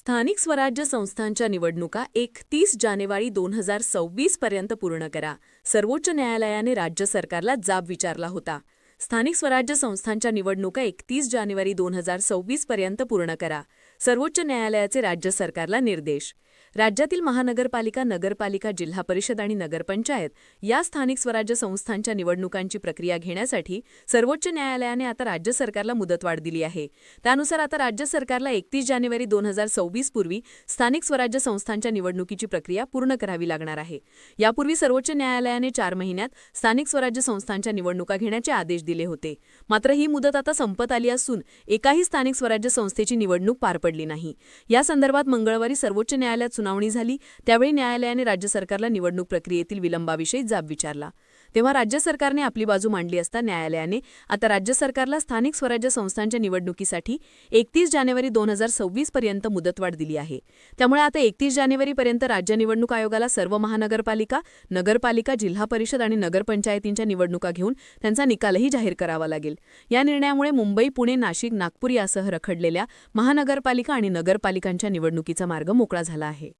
स्थानिक स्वराज्य संस्थांच्या निवडणुका एकतीस जानेवारी दोन हजार सव्वीस पर्यंत पूर्ण करा. सर्वोच्च न्यायालयाने राज्य सरकारला जाब विचारला होता. स्थानिक स्वराज्य संस्थांच्या निवडणुका एकतीस जानेवारी दोन हजार सव्वीस पर्यंत पूर्ण करा. सर्वोच्च न्यायालयाचे राज्य सरकारला निर्देश. राज्यातील महानगरपालिका नगरपालिका जिल्हा परिषद आणि नगरपंचायत या स्थानिक स्वराज्य संस्थांच्या निवडणुकांची प्रक्रिया घेण्यासाठी सर्वोच्च न्यायालयाने आता राज्य सरकारला मुदतवाढ दिली आहे. त्यानुसार आता राज्य सरकारला एकतीस जानेवारी दोन हजार सव्वीस पूर्वी स्थानिक स्वराज्य संस्थांच्या निवडणुकीची प्रक्रिया पूर्ण करावी लागणार आहे. यापूर्वी सर्वोच्च न्यायालयाने चार महिन्यात स्थानिक स्वराज्य संस्थांच्या निवडणुका घेण्याचे आदेश दिले होते. मात्र ही मुदत आता संपत आली असून एकाही स्थानिक स्वराज्य संस्थेची निवडणूक पार पडली नाही. या संदर्भात मंगळवारी सर्वोच्च न्यायालयात सुनावणी झाली त्यावेळी न्यायालयाने राज्य सरकारला निवडणूक प्रक्रियेतील विलंबाविषयी जाब विचारला. तेव्हा राज्य सरकारने आपली बाजू मांडली असता न्यायालयाने आता राज्य सरकारला स्थानिक स्वराज्य संस्थांच्या निवडणुकीसाठी एकतीस जानेवारी दोन हजार सव्वीस पर्यंत मुदतवाढ दिली आहे. त्यामुळे आता एकतीस जानेवारीपर्यंत राज्य निवडणूक आयोगाला सर्व महानगरपालिका नगरपालिका जिल्हा परिषद आणि नगरपंचायतींच्या निवडणुका घेऊन त्यांचा निकालही जाहीर करावा लागेल. या निर्णयामुळे मुंबई पुणे नाशिक नागपूर यासह रखडलेल्या महानगरपालिका आणि नगरपालिकांच्या निवडणुकीचा मार्ग मोकळा झाला आहे. आहे